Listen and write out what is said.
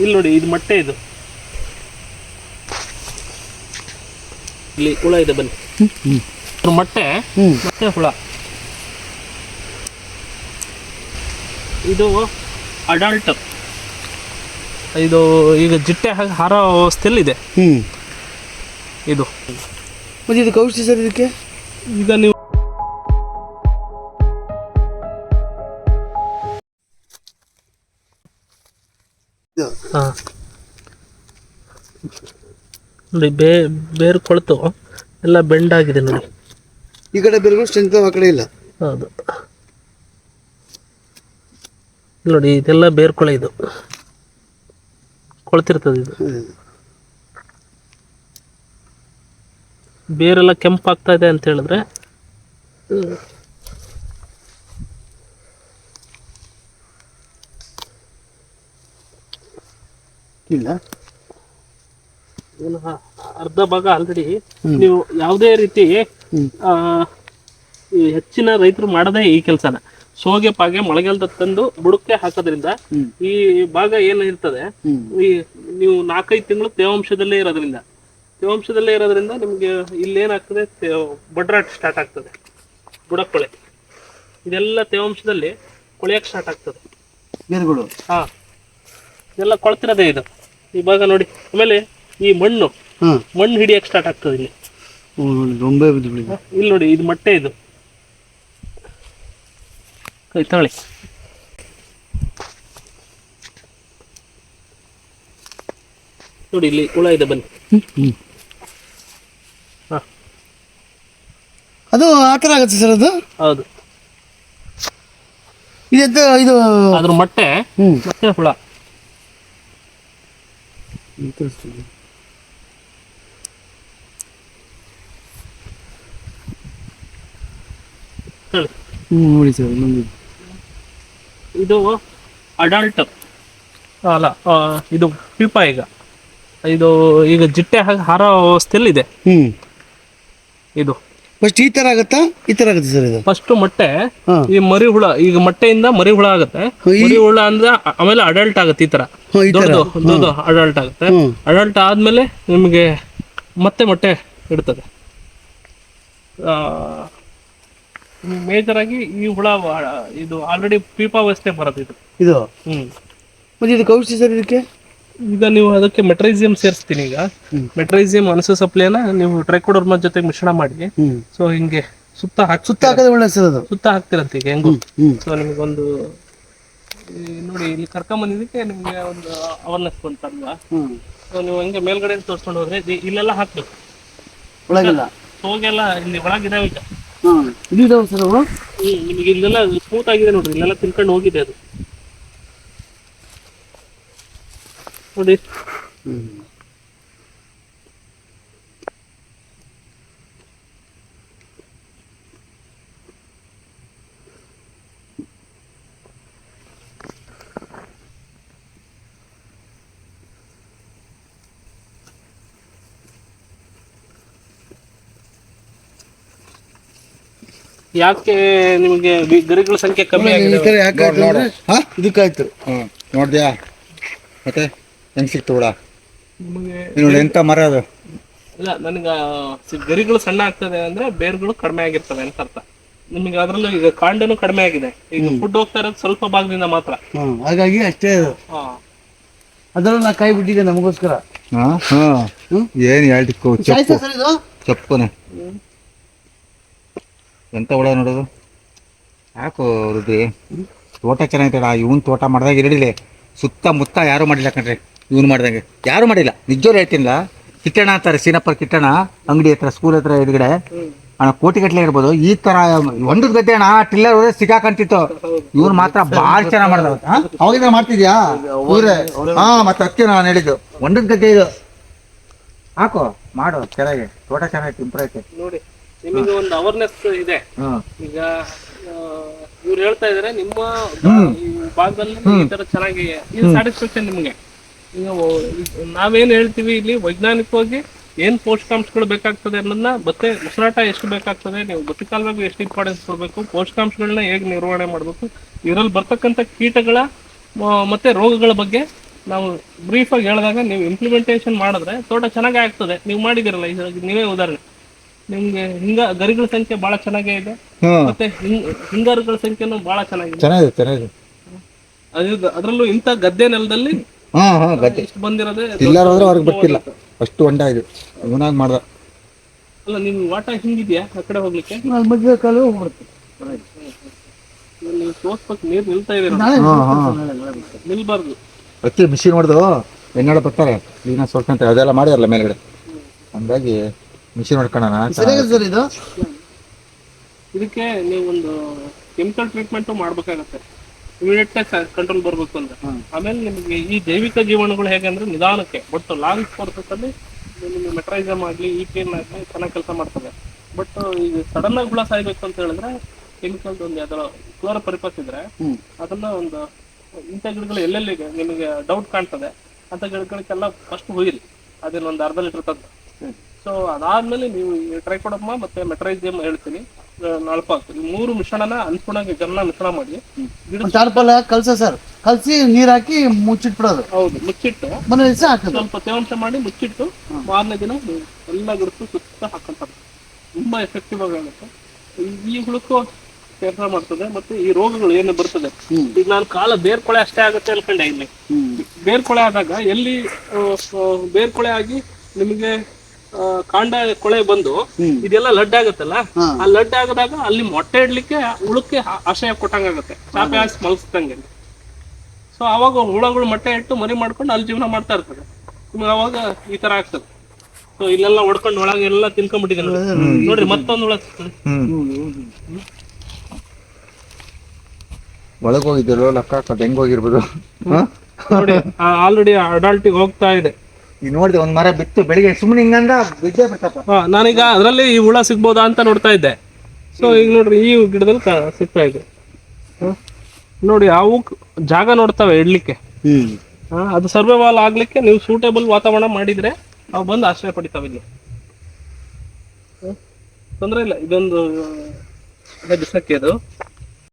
ಇಲ್ಲಿ ನೋಡಿ ಇದು ಮೊಟ್ಟೆ ಇದು. ಇಲ್ಲಿ ಹುಳ ಇದೆ ಬನ್ನಿ. ಮೊಟ್ಟೆ. ಮೊಟ್ಟೆ ಹುಳ. ಇದು ಅಡಲ್ಟ್ ಇದು ಈಗ ಜಿಟ್ಟೆ ಹಾಗೆ ಹಾರೋ ಅವಸ್ಥೆಯಲ್ಲಿದೆ. ಹ್ಮ್. ಇದು. ಮತ್ತೆ ಇದು ಔಷಧಿ ಸರ್ ಇದಕ್ಕೆ? ಈಗ ನೀವು ಹಾ. ನೋಡಿ ಬೇ ಬೇರು ಕೊಳ್ತು. ಎಲ್ಲ ಬೆಂಡಾಗಿದೆ ನೋಡಿ. ಈ ಕಡೆ ಬೇರುಗಳು ಸ್ಟ್ರೆಂತ್ ಆ ಕಡೆ ಇಲ್ಲ. ಹೌದು. ನೋಡಿ ಇದೆಲ್ಲ ಬೇರು ಕೊಳೆ ಇದು. ಕೊಳ್ತಿರ್ತದೆ ಇದು. ಬೇರೆಲ್ಲ ಕೆಂಪಾಗ್ತಾ ಇದೆ ಅಂತ ಹೇಳಿದ್ರೆ. ಇಲ್ಲ. ಅರ್ಧ ಭಾಗ ಆಲ್ರೆಡಿ ನೀವು ಯಾವುದೇ ರೀತಿ ಹೆಚ್ಚಿನ ರೈತರು ಮಾಡದೇ ಈ ಕೆಲಸನ. ಸೋಗೆ ಪಾಗೆ ಮಳೆಗಾಲದ ತಂದು ಬುಡಕ್ಕೆ ಹಾಕೋದ್ರಿಂದ ಈ ಭಾಗ ಏನು ಇರ್ತದೆ ಈ ನೀವು ನಾಲ್ಕೈದು ತಿಂಗಳು ತೇವಾಂಶದಲ್ಲೇ ಇರೋದ್ರಿಂದ. ತೇವಾಂಶದಲ್ಲೇ ಇರೋದ್ರಿಂದ ನಿಮಗೆ ಇಲ್ಲೇನಾಗ್ತದೆ ಬಡ್ರಾಟ್ ಸ್ಟಾರ್ಟ್ ಆಗ್ತದೆ. ಬುಡಕೊಳೆ. ಇದೆಲ್ಲ ತೇವಾಂಶದಲ್ಲಿ ಕೊಳೆಯಕ್ಕೆ ಸ್ಟಾರ್ಟ್ ಆಗ್ತದೆ. ಬೇರುಗಳು ಹಾ. ಇದೆಲ್ಲ ಕೊಳ್ತಿರೋದೇ ಇದು. ಈ ಭಾಗ ನೋಡಿ. ಆಮೇಲೆ ಈ ಮಣ್ಣು. ಮಣ್ಣು ಹಿಡಿಯಕ್ಕೆ ಸ್ಟಾರ್ಟ್ ಆಗ್ತದೆ ಇಲ್ಲಿ. ಗೊಂಬೆ ಇಲ್ಲಿ ನೋಡಿ ಇದು ಮೊಟ್ಟೆ ಇದು. ಕೈ ತಗೊಳ್ಳಿ. ನೋಡಿ ಇಲ್ಲಿ ಹುಳ ಇದೆ ಬನ್ನಿ. ಹ್ಮ್ ಹಾ. ಅದು ಆ ಥರ ಆಗುತ್ತೆ ಸರ್ ಅದು? ಹೌದು. ಇದು ಇದು? ಅದ್ರ ಮೊಟ್ಟೆ ಮತ್ತೆ ಹುಳ. ಹೇಳಿ ಹ್ಮ್ ನೋಡಿ ಸರ್ ನಮ್ದು ಇದು ಅಡಲ್ಟ್ ಅಲ್ಲ ಆ, ಇದು ಪೀಪ ಈಗ. ಇದು ಈಗ ಜಿಟ್ಟೆ ಹಾಗೆ ಹಾರೋ ಅವಸ್ಥೆಯಲ್ಲಿದೆ ಹ್ಮ್. ಇದು. ಫಸ್ಟ್ ಈ ತರ ಆಗುತ್ತಾ? ಈ ತರ ಆಗುತ್ತೆ ಸರ್ ಇದು? ಫಸ್ಟ್ ಮೊಟ್ಟೆ ಹಾಂ. ಈ ಮರಿ ಹುಳ ಈಗ ಮೊಟ್ಟೆಯಿಂದ ಮರಿ ಹುಳ ಆಗುತ್ತೆ ಈ- ಮರಿ ಹುಳ ಅಂದ್ರೆ ಆ- ಆಮೇಲೆ ಅಡಲ್ಟ್ ಆಗುತ್ತೆ ಈ ತರ. ಹಾಂ ಈ ಥರ ದೊಡ್ಡದು ದೊಡ್ಡದು ಅಡಲ್ಟ್ ಆಗುತ್ತೆ. ಹ್ಮ್. ಅಡಲ್ಟ್ ಆದ್ಮೇಲೆ ನಿಮಗೆ ಮತ್ತೆ ಮೊಟ್ಟೆ ಇಡ್ತದೆ. ಮೇಜರ್ ಆಗಿ ಈ ಹುಳ ಆ, ಇದು ಆಲ್ರೆಡಿ ಪೀಪಾವಸ್ಥೆ ಬರುತ್ತೆ ಇದು. ಇದು? ಹ್ಮ್. ಮತ್ತೆ ಇದಕ್ಕೆ ಔಷಧಿ ಸರ್ ಇದಕ್ಕೆ? ಈಗ ನೀವು ಅದಕ್ಕೆ ಮೆಟ್ರೈಸಿಯಂ ಸೇರಿಸ್ತೀನಿ ಈಗ. ಮೆಟ್ರೈಸಿಯಂ ಅನಸು ಸಪ್ಲೈನ ನೀವು ಟ್ರೈಕೋಡರ್ಮ ಜೊತೆ ಮಿಶ್ರಣ ಮಾಡಿ. ಸೊ ಹಿಂಗೆ ಸುತ್ತ ಹಾಕಿ ಸುತ್ತ ಹಾಕೋದು ಸುತ್ತ ಹಾಕ್ತಿರಂತ ಈಗ ಹೆಂಗು. ಸೊ ನಿಮಗೊಂದು ನೋಡಿ ಇಲ್ಲಿ ಕರ್ಕೊಂಡ್ ಬಂದಿದ್ದಕ್ಕೆ ನಿಮ್ಗೆ ಒಂದು ಅವೇರ್ನೆಸ್ ಬಂತಲ್ವಾ? ಸೊ ನೀವು ಹಂಗೆ ಮೇಲ್ಗಡೆ ತೋರಿಸ್ಕೊಂಡು ಹೋದ್ರೆ ಇಲ್ಲೆಲ್ಲ ಹಾಕ್ಬೇಕು. ಒಳಗಿಲ್ಲ? ಹೋಗೆಲ್ಲ ಇಲ್ಲಿ ಒಳಗಿದಾವೆ ಈಗ. ನಿಮಗೆ ಇಲ್ಲೆಲ್ಲ ಸ್ಮೂತ್ ಆಗಿದೆ ನೋಡ್ರಿ ಇಲ್ಲೆಲ್ಲ ತಿನ್ಕೊಂಡು ಹೋಗಿದೆ ಅದು. ನೋಡಿ ಹ್ಮ್ ಯಾಕೆ ನಿಮಗೆ ವಿ- ಗರಿಗಳ ಸಂಖ್ಯೆ ಕಮ್ಮಿ ಈ ಆಗಿದೆ? ಥರ ಯಾಕೆ ಆಯ್ತು ಅಂದ್ರೆ ಹಾಂ? ಇದಕ್ಕಾಯ್ತು. ಹ್ಞೂ ನೋಡಿದ್ಯಾ? ಮತ್ತೆ? ಹೆಂಗೆ ಸಿಕ್ತು ಹುಳ ನಿಮಗೆ ನೋಡಿ ಎಂತ ಮರ ಅದು? ಇಲ್ಲ ನನಗೆ ಗರಿಗಳು ಸಣ್ಣ ಆಗ್ತದೆ ಅಂದ್ರೆ ಬೇರ್ಗಳು ಕಡಿಮೆ ಆಗಿರ್ತವೆ ಅಂತ ಅರ್ಥ. ನಿಮಗೆ ಅದರಲ್ಲೂ ಈಗ ಕಾಂಡನು ಕಡಿಮೆ ಆಗಿದೆ. ಈಗ ಫುಡ್ ಹೋಗ್ತಾ ಇರೋದು ಸ್ವಲ್ಪ ಭಾಗದಿಂದ ಮಾತ್ರ. ಹಾಗಾಗಿ ಅಷ್ಟೇ ಅದು. ಹಾ. ಅದರಲ್ಲೂ ನಾ ಕಾಯಿ ಬಿಟ್ಟಿದೆ ನಮಗೋಸ್ಕರ. ಹಾ ಹಾಂ? ಏನು ಹೇಳ್ತಿಕ್ಕು ಆಯ್ತಾ ಚಪ್ಪು. ಸರ್ ಇದು? ಚಪ್ಪನೆ. ಎಂತ ಹುಳ ನೋಡೋದು? ಯಾಕೋ ವೃದ್ಧಿ ತೋಟ ಚೆನ್ನಾಗಿತ್ತಡ ಇವನ್ ತೋಟ ಮಾಡ್ದಾಗ ಇರಲಿಲ್ಲ ಸುತ್ತಮುತ್ತ ಯಾರು ಮಾಡಿಲ್ಲ ಕಣ್ರಿ. ಇವನು ಮಾಡ್ದಂಗೆ. ಯಾರು ಮಾಡಿಲ್ಲ. ನಿಜವ್ರು ಹೇಳ್ತೀನಿಲ್ಲ ಕಿಟ್ಟಣ ಅಂತಾರೆ ಸೀನಪ್ಪರ್ ಕಿಟ್ಟಣ ಅಂಗಡಿ ಹತ್ರ ಸ್ಕೂಲ್ ಹತ್ರ ಎದುರುಗಡೆ. ಅಣ್ಣ ಕೋಟಿಗಟ್ಟಲೆ ಇರ್ಬೋದು. ಈ ತರ ಒಂದದ ಗದ್ದೆ ಅಣ್ಣ ಟಿಲ್ಲರ್ ಹೋದ್ರೆ ಸಿಗಾಕಂತಿತ್ತು. ಇವ್ರು ಮಾತ್ರ ಬಾಳ್ ಚೆನ್ನಾಗ್ ಮಾಡ್ದ ಅವಾಗಿಂದ ಮಾಡ್ತಿದ್ಯಾ? ಊರೇ ಹಾ ಮತ್ತೆ ಅದಕ್ಕೆ ನಾನು ಹೇಳಿದ್ದು. ಒಂದದ ಗದ್ದೆ ಇದು. ಹಾಕೋ ಮಾಡು ಚೆನ್ನಾಗಿ ತೋಟ ಚೆನ್ನಾಗಿ ಇಂಪ್ರೂವ್ ಐತೆ. ನೋಡಿ ನಿಮಗೆ ಒಂದು ಅವೇರ್ನೆಸ್ ಇದೆ. ಹ್ಮ್. ಈಗ ಇವ್ರು ಹೇಳ್ತಾ ಇದಾರೆ ನಿಮ್ಮ ಈ ಭಾಗದಲ್ಲಿ ಈ ತರ ಚೆನ್ನಾಗಿ ಇದು ಸ್ಯಾಟಿಸ್ಫ್ಯಾಕ್ಷನ್ ನಿಮ್ಗೆ? ನಾವೇನ್ ಹೇಳ್ತೀವಿ ಇಲ್ಲಿ ವೈಜ್ಞಾನಿಕವಾಗಿ ಏನ್ ಪೋಷಕಾಂಶಗಳು ಬೇಕಾಗ್ತದೆ ಅನ್ನೋದನ್ನ ಮತ್ತೆ ಉಸಿರಾಟ ಎಷ್ಟು ಬೇಕಾಗ್ತದೆ ನೀವು ಬದುಕಾಲವಾಗಿ ಎಷ್ಟು ಇಂಪಾರ್ಟೆನ್ಸ್ ಕೊಡಬೇಕು ಪೋಷಕಾಂಶಗಳನ್ನ ಹೇಗೆ ನಿರ್ವಹಣೆ ಮಾಡಬೇಕು ಇದರಲ್ಲಿ ಬರ್ತಕ್ಕಂತ ಕೀಟಗಳ ಮತ್ತೆ ರೋಗಗಳ ಬಗ್ಗೆ ನಾವು ಬ್ರೀಫ್ ಆಗಿ ಹೇಳಿದಾಗ ನೀವು ಇಂಪ್ಲಿಮೆಂಟೇಷನ್ ಮಾಡಿದ್ರೆ ತೋಟ ಚೆನ್ನಾಗಿ ಆಗ್ತದೆ. ನೀವು ಮಾಡಿದಿರಲ್ಲ ನೀವೇ ಉದಾಹರಣೆ. ನಿಮ್ಗೆ ಹಿಂಗ ಗರಿಗಳ ಸಂಖ್ಯೆ ಬಹಳ ಚೆನ್ನಾಗೇ ಇದೆ. ಹ್ಮ್. ಮತ್ತೆ ಹಿಂಗ್ ಹಿಂಗಾರುಗಳ ಸಂಖ್ಯೆನೂ ಬಹಳ ಚೆನ್ನಾಗಿದೆ. ಚೆನ್ನಾಗಿದೆ ಚೆನ್ನಾಗಿದೆ. ಅದು ಅದರಲ್ಲೂ ಇಂಥ ಗದ್ದೆ ನೆಲದಲ್ಲಿ ಹಾ ಹಾ ಗದ್ದೆ. ಇಷ್ಟು ಬಂದಿರೋದೇ ಹೋದ್ರೆ ಅವ್ರಿಗೆ ಗೊತ್ತಿಲ್ಲ ಅಷ್ಟು ಹೊಂಡ ಇದು. ಇವನಾಗ ಮಾಡ್ದ. ಅಲ್ಲ ನಿಮ್ ವಾಟ ಹಿಂಗಿದ್ಯಾ ಆ ಕಡೆ ಹೋಗ್ಲಿಕ್ಕೆ? ನಾನು ಮಧ್ಯೆ ಕಾಲು ಹೋಗ್ಬಿಡುತ್ತೆ ನೀವು ತೋರ್ಸ್ಬೇಕು ನೀರ್ ನಿಲ್ತಾ ಇದೆ ಹಾ, ಹಾ. ನಿಲ್ಬಾರ್ದು. ಪ್ರತಿ ಮಿಷಿನ್ ಹೊಡೆದು ಎನ್ನಡ ಬರ್ತಾರೆ. ಕ್ಲೀನಾಗಿ ಸೋರ್ಕಂತಾರೆ ಅದೆಲ್ಲ ಮಾಡ್ಯಾರಲ್ಲ ಮೇಲ್ಗಡೆ. ಹಂಗಾಗಿ ಮಿಷಿನ್ ಹೊಡ್ಕೊಳ್ಳೋಣ. ಸರ್ ಇದು? ಇದಕ್ಕೆ ನೀವು ಒಂದು ಕೆಮಿಕಲ್ ಟ್ರೀಟ್ಮೆಂಟ್ ಮಾಡ್ಬೇಕಾಗತ್ತೆ. ಇಮಿಡಿಯೇಟ್ ಕಂಟ್ರೋಲ್ ಬರ್ಬೇಕು ಅಂದ್ರೆ. ಆಮೇಲೆ ನಿಮಗೆ ಈ ಜೈವಿಕ ಜೀವನಗಳು ಹೇಗೆ ಅಂದ್ರೆ ನಿಧಾನಕ್ಕೆ ಬಟ್ ಲಾಂಗ್ ಕೋರ್ಸಸ್ ಅಲ್ಲಿ ನಿಮಗೆ ಮೆಟ್ರೈಸಮ್ ಆಗಲಿ ಈ ಪೇನ್ ಆಗಲಿ ಚೆನ್ನಾಗಿ ಕೆಲಸ ಮಾಡ್ತದೆ. ಬಟ್ ಈಗ ಸಡನ್ ಆಗಿ ಹುಳ ಸಾಯ್ಬೇಕು ಅಂತ ಹೇಳಿದ್ರೆ ಕೆಮಿಕಲ್ ಒಂದು ಯಾವ್ದಾರ ಕ್ಲೋರ ಪರಿಪಸ್ ಇದ್ರೆ ಅದನ್ನ ಒಂದು ಇಂಥ ಗಿಡಗಳು ಎಲ್ಲೆಲ್ಲಿ ನಿಮಗೆ ಡೌಟ್ ಕಾಣ್ತದೆ. ಅಂತ ಗಿಡಗಳಿಗೆಲ್ಲ ಫಸ್ಟ್ ಹೋಗಿರಿ ಅದನ್ನ ಒಂದು ಅರ್ಧ ಲೀಟರ್ ತಂದು. ಸೊ ಅದಾದ್ಮೇಲೆ ನೀವು ಟ್ರೈಕೋಡಮ್ಮ ಮತ್ತೆ ಮೆಟ್ರೈಸಿಯಂ ಹೇಳ್ತೀನಿ. ನಳಪಾಕ್ ಈ ಮೂರು ಮಿಶ್ರಣನ ಅನ್ಪುಣಗೆ ಗಮನ ಮಿಶ್ರಣ ಮಾಡಿ. ಗಿಡ ಟಾರ್ಪಲ್ ಕಲ್ಸ ಸರ್. ಕಲ್ಸಿ ನೀರ್ ಹಾಕಿ ಮುಚ್ಚಿಟ್ಬಿಡೋದು. ಹೌದು ಮುಚ್ಚಿಟ್ಟು ಮನೆ ದಿವಸ ಹಾಕೋದು ಸ್ವಲ್ಪ ತೇವಾಂಶ ಮಾಡಿ ಮುಚ್ಚಿಟ್ಟು ಮಾರನೇ ದಿನ ನೀವು ಎಲ್ಲ ಗಿಡಕ್ಕೂ ಸುತ್ತ ಹಾಕೊಂತಾರೆ ತುಂಬಾ ಎಫೆಕ್ಟಿವ್ ಆಗಿ ಆಗುತ್ತೆ. ಈ- ಹುಳಕ್ಕೂ ಕೆಲಸ ಮಾಡ್ತದೆ ಮತ್ತೆ ಈ ರೋಗಗಳು ಏನು ಬರ್ತದೆ. ಈಗ ನಾನು ಕಾಲ ಬೇರ್ಕೊಳೆ ಅಷ್ಟೇ ಆಗುತ್ತೆ ಅನ್ಕೊಂಡೆ ಇಲ್ಲಿ. ಬೇರ್ಕೊಳೆ ಆದಾಗ ಎಲ್ಲಿ ಬೇರ್ಕೊಳೆ ಆಗಿ ನಿಮಗೆ ಕಾಂಡ ಕೊಳೆ ಬಂದು. ಇದೆಲ್ಲ ಲಡ್ ಆಗತ್ತಲ್ಲ? ಆ ಲಡ್ ಆಗದಾಗ ಅಲ್ಲಿ ಮೊಟ್ಟೆ ಇಡ್ಲಿಕ್ಕೆ ಹುಳಕ್ಕೆ ಆಶಯ ಕೊಟ್ಟಂಗಾಗತ್ತೆ ಚಾಪೆ ಹಾಕಿ ಮಲಗಿಸ್ದಂಗೆ ಸೊ ಅವಾಗ ಹುಳಗಳು ಮೊಟ್ಟೆ ಇಟ್ಟು ಮರಿ ಮಾಡ್ಕೊಂಡು ಅಲ್ಲಿ ಜೀವನ ಮಾಡ್ತಾ ಇರ್ತದೆ. ನಿಮ್ಗೆ ಅವಾಗ ಈ ತರ ಆಗ್ತದೆ. ಸೊ ಇಲ್ಲೆಲ್ಲ ಹೊಡ್ಕೊಂಡು ಒಳಗೆ ಎಲ್ಲ ತಿನ್ಕೊಂಡ್ಬಿಟ್ಟಿದೆ ನೋಡಿ. ನೋಡ್ರಿ ಮತ್ತೊಂದು ಹುಳ ಒಳಗೆ ಹೋಗಿದ್ರು ಲಕ್ಕ ಹೆಂಗ್ ಹೋಗಿರ್ಬೋದು? ನೋಡಿ ಆಲ್ರೆಡಿ ಅಡಾಲ್ಟಿಗೆ ಹೋಗ್ತಾ ಇದೆ. ಈಗ ನೋಡಿದೆ ಒಂದ್ ಮರ ಬಿತ್ತು ಬೆಳಿಗ್ಗೆ ಸುಮ್ಮನೆ ಹಿಂಗಂದ ಬಿದ್ದೇ ಬಿಡ್ತಪ್ಪ. ಹಾ ನಾನೀಗ ಅದರಲ್ಲಿ ಈ ಹುಳ ಸಿಗ್ಬೋದಾ ಅಂತ ನೋಡ್ತಾ ಇದ್ದೆ. ಸೊ ಈಗ ನೋಡ್ರಿ ಈ ಗಿಡದಲ್ಲಿ ಕ- ಸಿಗ್ತಾ ಇದೆ. ಹ? ನೋಡಿ ಅವು ಜಾಗ ನೋಡ್ತಾವೆ ಇಡ್ಲಿಕ್ಕೆ. ಹ್ಮ್. ಹಾ, ಅದು ಸರ್ವೈವಲ್ ಆಗ್ಲಿಕ್ಕೆ ನೀವು ಸೂಟೇಬಲ್ ವಾತಾವರಣ ಮಾಡಿದ್ರೆ ಅವು ಬಂದು ಆಶ್ರಯ ಪಡಿತಾವೆ ಇಲ್ಲಿ? ತೊಂದ್ರೆ ಇಲ್ಲ ಇದೊಂದು ಬಿಸಕ್ಕೆ ಅದು.